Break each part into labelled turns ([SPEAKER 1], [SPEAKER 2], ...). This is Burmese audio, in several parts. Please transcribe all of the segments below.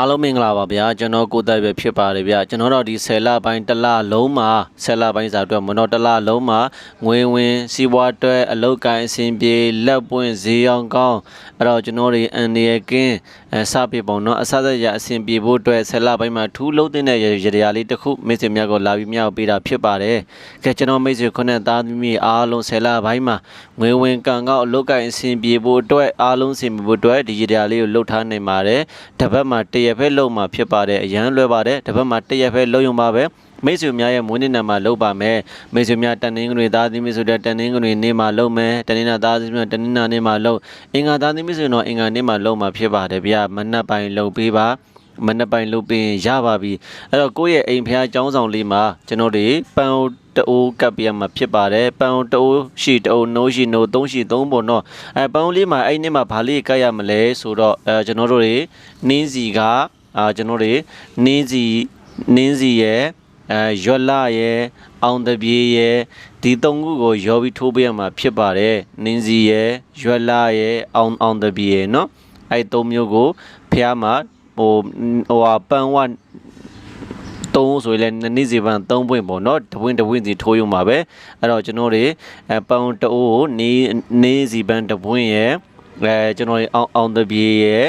[SPEAKER 1] အားလုံးမင်္ဂလာပါဗျာကျွန်တော်ကိုတက်ပဲဖြစ်ပါတယ်ဗျာကျွန်တော်တို့ဒီ10လပိုင်းတစ်လလုံးမှာ10လပိုင်းစာအတွက်မနော်တစ်လလုံးမှာငွေဝင်စီးပွားအတွက်အလုတ်ကိုင်းအဆင်ပြေလက်ပွင့်ဈေးအောင်ကောင်းအဲ့တော့ကျွန်တော်တွေအန်ဒီရကင်းအဲစပြပုံနော်အစစရအဆင်ပြေဖို့အတွက်10လပိုင်းမှာထူးလုံးတဲ့ရရတရားလေးတစ်ခုမိတ်ဆွေများကိုလာပြီးမြောက်ပေးတာဖြစ်ပါတယ်ကဲကျွန်တော်မိတ်ဆွေခုနှစ်သားသမီးအားလုံး10လပိုင်းမှာငွေဝင်ကံကောက်အလုတ်ကိုင်းအဆင်ပြေဖို့အတွက်အားလုံးအဆင်ပြေဖို့အတွက်ဒီရတရားလေးကိုလှုပ်ထားနိုင်ပါတယ်တစ်ပတ်မှာတရက်ဖက်လုံးမှာဖြစ်ပါတယ်အရန်လွယ်ပါတယ်တစ်ပတ်မှာတရက်ဖက်လုံးရုံပါပဲမိတ်ဆွေများရဲ့မွေးနေ့နေ့မှာလုပ်ပါမယ်မိတ်ဆွေများတန်နင်းကတွေသားသမီးဆိုတဲ့တန်နင်းကတွေနေ့မှာလုပ်မယ်တနင်္လာသားသမီးဆိုတနင်္လာနေ့မှာလုပ်အင်္ဂါသားသမီးဆိုရင်တော့အင်္ဂါနေ့မှာလုပ်မှာဖြစ်ပါတယ်ဗျာမနက်ပိုင်းလုပ်ပေးပါ မနက်ပိုင်းလုပ်ပြီးရင်ရပါပြီအဲ့တော့ကိုယ့်ရဲ့အိမ်ဖျားကျောင်းဆောင်လေးမှာကျွန်တော်တွေပန်အိုတိုးကပ်ပြရမှာဖြစ်ပါတယ်ပန်အိုတိုးရှိတိုးနိုးရှိနိုးသုံးရှိသုံးပုံတော့အဲပန်အိုလေးမှာအဲ့နေ့မှာဘာလေးကပ်ရမလဲဆိုတော့အဲကျွန်တော်တို့တွေနင်းစီကအာကျွန်တော်တွေနင်းစီနင်းစီရဲ့အဲရွက်လာရဲ့အောင်တပြေရဲ့ဒီသုံးခုကိုရောပြီးထိုးပေးရမှာဖြစ်ပါတယ်နင်းစီရဲ့ရွက်လာရဲ့အောင်အောင်တပြေရဲ့เนาะအဲ့သုံးမျိုးကိုဖះမှာ ဟိုဟိုဟာပန်ဝသုံးဆိုရင်လည်းနှစ်နေ့စီပန်3ပွင့်ပေါ့เนาะတပွင့်တပွင့်စီထိုးရုံပါပဲအဲ့တော့ကျွန်တော်တွေအဲပန်တအိုးကိုနေနေစီပန်တပွင့်ရဲ့အဲကျွန်တော်တွေအောင်အောင်တပြေရဲ့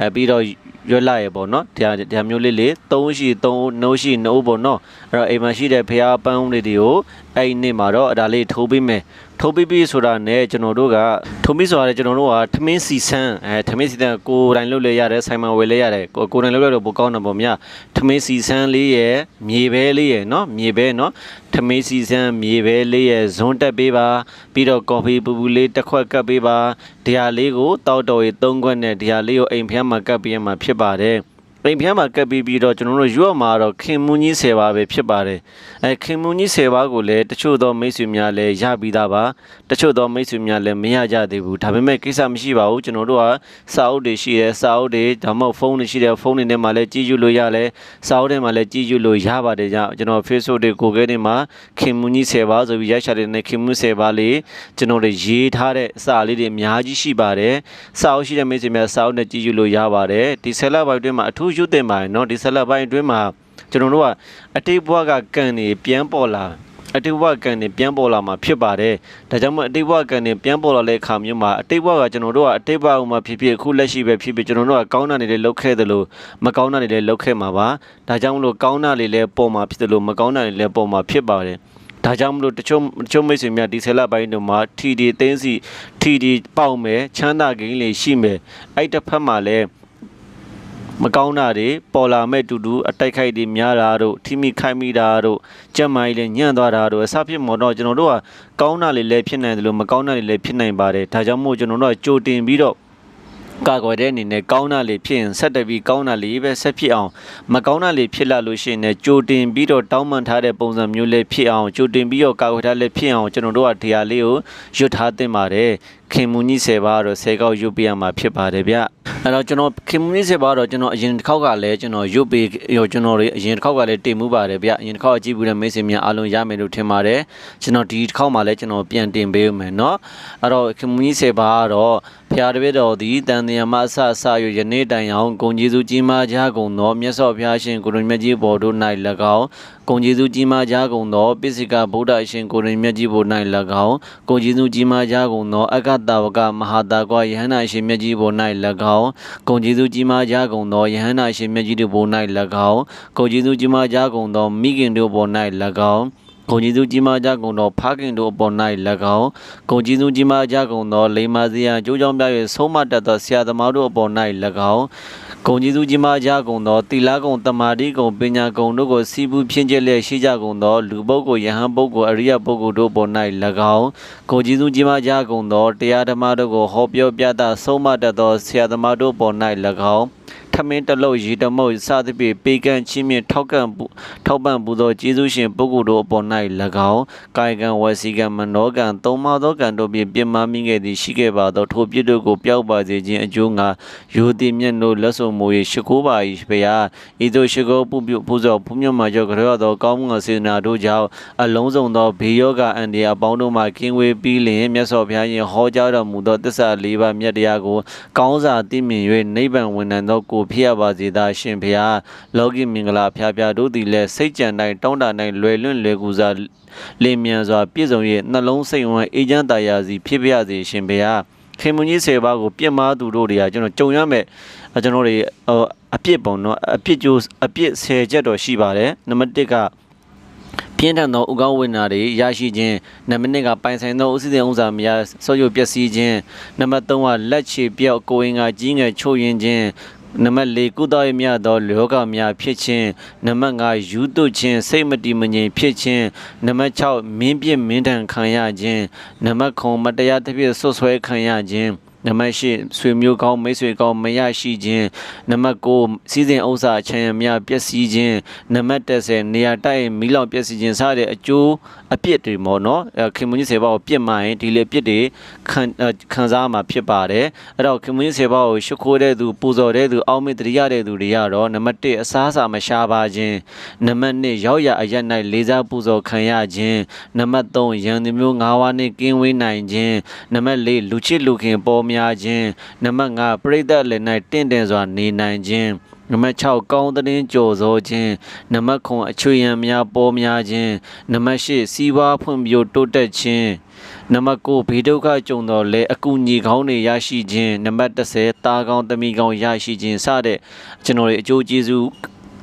[SPEAKER 1] အဲပြီးတော့ ရွက်လာရေပေါ့နော်ဒါဒါမျိုးလေးလေးသုံးရှိသုံးနှုတ်ရှိနှုတ်ပေါ့နော်အဲ့တော့အိမ်မှာရှိတဲ့ဖျားပန်းလေးတွေကိုအဲ့ဒီနေ့မှာတော့အဲ့ဒါလေးထိုးပေးမယ်ထိုးပေးပြီးဆိုတာနဲ့ကျွန်တော်တို့ကထိုးပြီးဆိုတာနဲ့ကျွန်တော်တို့ကထမင်းစီဆန်းအဲထမင်းစီဆန်းကိုယ်တိုင်လုပ်လဲရတယ်ဆိုင်မှာဝယ်လဲရတယ်ကိုကိုယ်တိုင်လုပ်ရတော့ပိုကောင်းတယ်ပေါ့မြတ်ထမင်းစီဆန်းလေးရယ်မြေပဲလေးရယ်နော်မြေပဲနော်ထမင်းစီဆန်းမြေပဲလေးရယ်ဇွန်းတက်ပေးပါပြီးတော့ကော်ဖီပူပူလေးတစ်ခွက်ကပ်ပေးပါဒီဟာလေးကိုတောက်တော်ရေ၃ခွက်နဲ့ဒီဟာလေးကိုအိမ်ဖျားမှာကပ်ပေးရမှာဖြစ်ပါတယ် အိမ်ဖျားမှာကပ်ပြီးပြီးတော့ကျွန်တော်တို့ရွတ်မှာတော့ခင်မူကြီး10ပါးပဲဖြစ်ပါတယ်အဲခင်မူကြီး10ပါးကိုလည်းတချို့သောမိတ်ဆွေများလည်းရပြီးသားပါတချို့သောမိတ်ဆွေများလည်းမရကြသေးဘူးဒါပေမဲ့ကိစ္စမရှိပါဘူးကျွန်တော်တို့ကစာအုပ်တွေရှိတယ်စာအုပ်တွေဒါမှမဟုတ်ဖုန်းတွေရှိတယ်ဖုန်းတွေထဲမှာလည်းကြည့်ယူလို့ရလဲစာအုပ်ထဲမှာလည်းကြည့်ယူလို့ရပါတယ်ကြောင့်ကျွန်တော် Facebook တွေ Google တွေမှာခင်မူကြီး10ပါးဆိုပြီးရိုက်ချတဲ့နဲ့ခင်မူ10ပါးလေးကျွန်တော်တို့ရေးထားတဲ့စာလေးတွေအများကြီးရှိပါတယ်စာအုပ်ရှိတဲ့မိတ်ဆွေများစာအုပ်နဲ့ကြည့်ယူလို့ရပါတယ်ဒီဆယ်လဘိုက်အတွင်းမှာအထူးရွတ်တင်ပါတယ်เนาะဒီဆယ်လဘိုက်အတွင်းမှာကျွန်တော်တို့ကအတိတ်ဘဝကကံနေပြန်ပေါ်လာအတိတ်ဘဝကံနေပြန်ပေါ်လာမှာဖြစ်ပါတယ်ဒါကြောင့်မို့အတိတ်ဘဝကံနေပြန်ပေါ်လာတဲ့အခါမျိုးမှာအတိတ်ဘဝကကျွန်တော်တို့ကအတိတ်ဘဝမှာဖြစ်ဖြစ်အခုလက်ရှိပဲဖြစ်ဖြစ်ကျွန်တော်တို့ကကောင်းတာတွေလည်းလုပ်ခဲ့တယ်လို့မကောင်းတာတွေလည်းလုပ်ခဲ့မှာပါဒါကြောင့်မလို့ကောင်းတာတွေလည်းပေါ်မှာဖြစ်တယ်လို့မကောင်းတာတွေလည်းပေါ်မှာဖြစ်ပါတယ်ဒါကြောင့်မလို့တချို့တချို့မိတ်ဆွေများဒီဆယ်လပိုင်းတို့မှာထီဒီသိန်းစီထီဒီပေါက်မယ်ချမ်းသာကိန်းလေးရှိမယ်အဲ့တစ်ဖက်မှာလည်း မကောင်းတာတွေပေါ်လာမဲ့တူတူအတိုက်ခိုက်တွေများတာတို့ထိမိခိုက်မိတာတို့ကြက်မိုင်းလည်းညံ့သွားတာတို့အစဖြစ်မော်တော့ကျွန်တော်တို့ကကောင်းတာလေးလည်းဖြစ်နိုင်တယ်လို့မကောင်းတာလေးလည်းဖြစ်နိုင်ပါတယ်ဒါကြောင့်မို့ကျွန်တော်တို့ကကြိုတင်ပြီးတော့ကာကွယ်တဲ့အနေနဲ့ကောင်းတာလေးဖြစ်ရင်ဆက်တက်ပြီးကောင်းတာလေးပဲဆက်ဖြစ်အောင်မကောင်းတာလေးဖြစ်လာလို့ရှိရင်လည်းကြိုတင်ပြီးတော့တောင်းပန်ထားတဲ့ပုံစံမျိုးလေးဖြစ်အောင်ကြိုတင်ပြီးတော့ကာကွယ်ထားလေးဖြစ်အောင်ကျွန်တော်တို့ကဒီဟာလေးကိုရွတ်ထားသင့်ပါတယ် ခင်မူကြီး10ပါးတော့10ကောက်ရွတ်ပြရမှာဖြစ်ပါတယ်ဗျအဲ့တော့ကျွန်တော်ခင်မူကြီး10ပါးတော့ကျွန်တော်အရင်တစ်ခေါက်ကလည်းကျွန်တော်ရွတ်ပေးရောကျွန်တော်တွေအရင်တစ်ခေါက်ကလည်းတင်မှုပါတယ်ဗျအရင်တစ်ခေါက်အကြည့်ဘူးတဲ့မိတ်ဆွေများအားလုံးရမယ်လို့ထင်ပါတယ်ကျွန်တော်ဒီတစ်ခေါက်မှလည်းကျွန်တော်ပြန်တင်ပေးမယ်เนาะအဲ့တော့ခင်မူကြီး10ပါးကတော့ဖျားတပည့်တော်သည်တန်တရားမအဆအဆ၍ယနေ့တိုင်အောင်ဂုံကျေးဇူးကြီးမားကြကုန်သောမြတ်စွာဘုရားရှင်ကိုရုံမြတ်ကြီးဘော်တို့၌၎င်း ဂုံကျေးဇူးကြီးမားကြကုန်သောပိစိကဗုဒ္ဓအရှင်ကိုရုံမြတ်ကြီးဘော်၌၎င်းဂုံကျေးဇူးကြီးမားကြကုန်သောအကတဝကမဟာတာကွာယဟန္တာရှင်မြတ်ကြီးဘော်၌၎င်းဂုံကျေးဇူးကြီးမားကြကုန်သောယဟန္တာရှင်မြတ်ကြီးတို့ဘော်၌၎င်းဂုံကျေးဇူးကြီးမားကြကုန်သောမိခင်တို့ဘော်၌၎င်း ဂုံကျေးဇူးကြီးမားကြကုန်သောဖခင်တို့အပေါ်၌၎င်းဂုံကျေးဇူးကြီးမားကြကုန်သောလိမ္မာစရာကြိုးကြောင်းပြ၍ဆုံးမတတ်သောဆရာသမားတို့အပေါ်၌၎င်းဂုံကျေးဇူးကြီးမားကြကုန်သောတိလာကုံတမာတိကုံပညာကုံတို့ကိုစီးပူးဖြင်းကျက်လျက်ရှိကြကုန်သောလူပုဂ္ဂိုလ်ယဟန်ပုဂ္ဂိုလ်အရိယပုဂ္ဂိုလ်တို့ပေါ်၌၎င်းဂုံကျေးဇူးကြီးမားကြကုန်သောတရားဓမ္မတို့ကိုဟောပြောပြသဆုံးမတတ်သောဆရာသမားတို့ပေါ်၌၎င်းထ မင်းတလုတ်ရေတမုတ်စသဖြင့်ပေကန့်ချင်းမြင့်ထောက်ကန့်ပူထောက်ပံ့ပူသောကျေးဇူးရှင်ပုဂ္ဂိုလ်တို့အပေါ်၌၎င်းကာယကံဝစီကံမနောကံသုံးပါသောကံတို့ဖြင့်ပြင်းမမိခဲ့သည်ရှိခဲ့ပါသောထိုပြစ်တို့ကိုပျောက်ပါစေခြင်းအကျိုးငါယူသည်မြတ်တို့လက်ဆုံမူ၏ရှိခိုးပါ၏ဖရာဤသို့ရှိခိုးပုပြုပူဇော်ဖူးမြတ်မှာကြောကြရသောကောင်းမှုစေနာတို့ကြောင့်အလုံးစုံသောဘေးယောဂအန္တရာယ်အပေါင်းတို့မှကင်းဝေးပြီးလျင်မြတ်စွာဘုရားရှင်ဟောကြားတော်မူသောသစ္စာ၄ပါးမြတ်တရားကိုကောင်းစာသိမြင်၍နိဗ္ဗာန်ဝင်နိုင်သောကိုဖြစ်ရပါစေသာရှင်ဖျားလောကီမင်္ဂလာဖျားဖျားတို့သည်လည်းစိတ်ကြံတိုင်းတောင်းတတိုင်းလွယ်လွင့်လွယ်ကူစွာလင်းမြန်စွာပြည့်စုံ၍နှလုံးစိတ်ဝမ်းအေးချမ်းသာယာစီဖြစ်ပါစေရှင်ဖျားခင်မွန်ကြီးဆယ်ပါးကိုပြစ်မှားသူတို့တွေကကျွန်တော်ကြုံရမယ်အဲကျွန်တော်တွေဟိုအပြစ်ပုံတော့အပြစ်ကြိုးအပြစ်ဆယ်ချက်တော့ရှိပါတယ်နံပါတ်1ကပြင်းထန်သောဥကောင်းဝိညာဉ်တွေရရှိခြင်းနံပါတ်2ကပိုင်ဆိုင်သောဥစည်းတဲ့ဥစ္စာများဆော့ရုပ်ပျက်စီးခြင်းနံပါတ်3ကလက်ချေပြောက်ကိုယ်ဝင်ကကြီးငယ်ချို့ယွင်းခြင်း နံပါတ်4ကုသရေးများသောလောကများဖြစ်ခြင်းနံပါတ်5ယူသွခြင်းစိတ်မတည်မငြိမ်ဖြစ်ခြင်းနံပါတ်6မင်းပြစ်မင်းထန်ခံရခြင်းနံပါတ်9မတရားတစ်ပြည့်ဆွဆွဲခံရခြင်း နံပါတ်၈ဆွေမျိုးကောင်းမိတ်ဆွေကောင်းမရရှိခြင်းနံပါတ်9စီးစိမ်ဥစ္စာချမ်းရံများပျက်စီးခြင်းနံပါတ်10နေရာတိုက်မီးလောင်ပျက်စီးခြင်းစတဲ့အကျိုးအပြစ်တွေပေါ့နော်အဲခင်မွန်ကြီးဆေဘာကိုပြစ်မှရင်ဒီလေပြစ်တွေခံအဲခံစားမှာဖြစ်ပါတယ်အဲ့တော့ခင်မွန်ကြီးဆေဘာကိုရှ िख ိုးတဲ့သူပူဇော်တဲ့သူအောက်မေ့တရိရတဲ့သူတွေကတော့နံပါတ်1အစားအစာမရှားပါခြင်းနံပါတ်2ရောက်ရအရက်၌လေးစားပူဇော်ခံရခြင်းနံပါတ်3ရန်သူမျိုးငါးဝါးနှင့်ကင်းဝေးနိုင်ခြင်းနံပါတ်4လူချစ်လူခင်ပေါ်များခြင်းနံပါတ်5ပြိဿလည်း၌တင့်တယ်စွာနေနိုင်ခြင်းနံပါတ်6ကောင်းသတင်းကြော်စောခြင်းနံပါတ်9အချွေရန်များပေါ်များခြင်းနံပါတ်8စီးပွားဖွံ့ဖြိုးတိုးတက်ခြင်းနံပါတ်9ဘေးဒုက္ခကြုံတော့လဲအကူအညီကောင်းတွေရရှိခြင်းနံပါတ်10တာကောင်းသမီးကောင်းရရှိခြင်းစတဲ့ကျွန်တော်တွေအကျိုးကျေးဇူး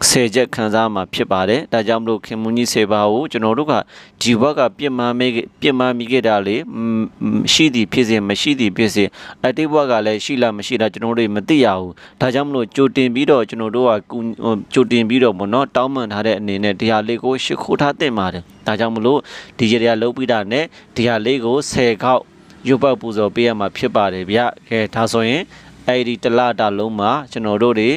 [SPEAKER 1] ဆယ်ချက်ခံစားမှာဖြစ်ပါတယ်ဒါကြောင့်မလို့ခင်မွန်ကြီးဆေပါကိုကျွန်တော်တို့ကဒီဘက်ကပြစ်မှားမိခဲ့ပြစ်မှားမိခဲ့တာလေ음, 음, ရှိသည်ဖြစ်စေမရှိသည်ဖြစ်စေအတိတ်ဘက်ကလည်းရှိလားမရှိလားကျွန်တော်တို့မသိရဘူးဒါကြောင့်မလို့ကြိုတင်ပြီးတော့ကျွန်တော်တို့ကကူဟိုကြိုတင်ပြီးတော့ပေါ့နော်တောင်းပန်ထားတဲ့အနေနဲ့ဒီဟာလေးကိုရှ िख ိုးထားတင်ပါတယ်ဒါကြောင့်မလို့ဒီကြရလုံးပြီးတာနဲ့ဒီဟာလေးကို10ခေါက်ရုပ်ပတ်ပူဇော်ပေးရမှာဖြစ်ပါတယ်ဗျကဲဒါဆိုရင် အဲ့ဒီတလတာလုံးမှာကျွန်တော်တို့တွေ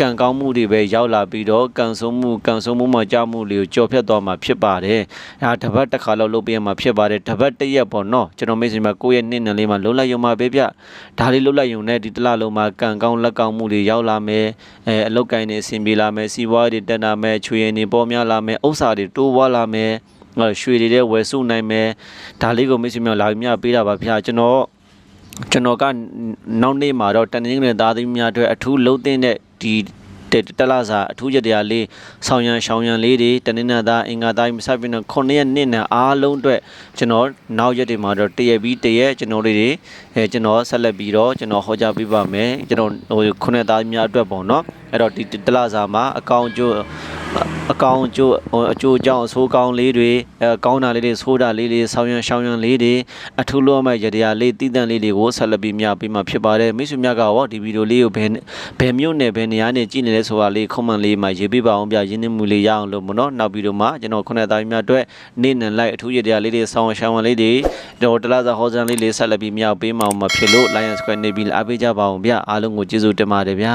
[SPEAKER 1] ကံကောင်းမှုတွေပဲရောက်လာပြီးတော့ကံဆုံးမှုကံဆုံးမှုမှာကြောက်မှုတွေကိုကြော်ဖြတ်သွားမှာဖြစ်ပါတယ်။အဲဒါတပတ်တစ်ခါလောက်လုပ်ပေးရမှာဖြစ်ပါတယ်။တပတ်တစ်ရက်ပေါ့နော်ကျွန်တော်မိတ်ဆွေမှာကိုယ့်ရဲ့နှစ်နယ်လေးမှာလုံးလိုက်ရုံမှာပဲဗျ။ဒါလေးလုံးလိုက်ရုံနဲ့ဒီတလလုံးမှာကံကောင်းလက်ကောင်းမှုတွေရောက်လာမယ်။အဲအလုတ်ကိုင်းနေအဆင်ပြေလာမယ်။စီးပွားတွေတက်လာမယ်။ချွေရည်နေပေါ်များလာမယ်။ဥစ္စာတွေတိုးပွားလာမယ်။ငါရွှေတွေတဲ့ဝယ်စုနိုင်မယ်။ဒါလေးကိုမိတ်ဆွေများလာပြီးမြပေးတာပါဗျာကျွန်တော် ကျွန်တော်ကနောက်နေ့မှာတော့တနင်္ဂနွေသားသမီးများအတွက်အထူးလှုပ်တဲ့ဒီတတလစာအထူးရတရားလေးဆောင်းရံရှောင်းရံလေးတွေတနင်္လာသားအင်္ဂါသားမစပြင်းတော့9ရက်နေ့နဲ့အားလုံးအတွက်ကျွန်တော်နောက်ရက်တွေမှာတော့တရက်ပြီးတရက်ကျွန်တော်လေးတွေအဲကျွန်တော်ဆက်လက်ပြီးတော့ကျွန်တော်ဟောကြားပေးပါမယ်ကျွန်တော်ဟို9ရက်သားများအတွက်ပေါ့နော်အဲ့တော့ဒီတလစာမှာအကောင့်ကျိုး အကောင်အကျိုးအကျိုးအကြောင်းအဆိုးကောင်းလေးတွေအဲကောင်းတာလေးတွေဆိုးတာလေးတွေဆောင်းရံရှောင်းရံလေးတွေအထူးလို့မဲ့ရတရားလေးတည်တံ့လေးတွေကိုဆက်လက်ပြီးမြပေးမှာဖြစ်ပါတယ်မိတ်ဆွေများကရောဒီဗီဒီယိုလေးကိုဘယ်ဘယ်မြို့နယ်ဘယ်နေရာနဲ့ကြည့်နေလဲဆိုတာလေးခွန်မန်လေးမှာရေးပေးပါအောင်ဗျရင်းနှီးမှုလေးရအောင်လို့မနော်နောက်ဗီဒီယိုမှာကျွန်တော်ခုနသားများအတွက်နေ့နဲ့လိုက်အထူးရတရားလေးတွေဆောင်းရှောင်းရံလေးတွေတော့တလားစာဟောစံလေးလေးဆက်လက်ပြီးမြပေးမှာဖြစ်လို့ Lion Square နေပြီးအားပေးကြပါအောင်ဗျအားလုံးကိုကျေးဇူးတင်ပါတယ်ဗျာ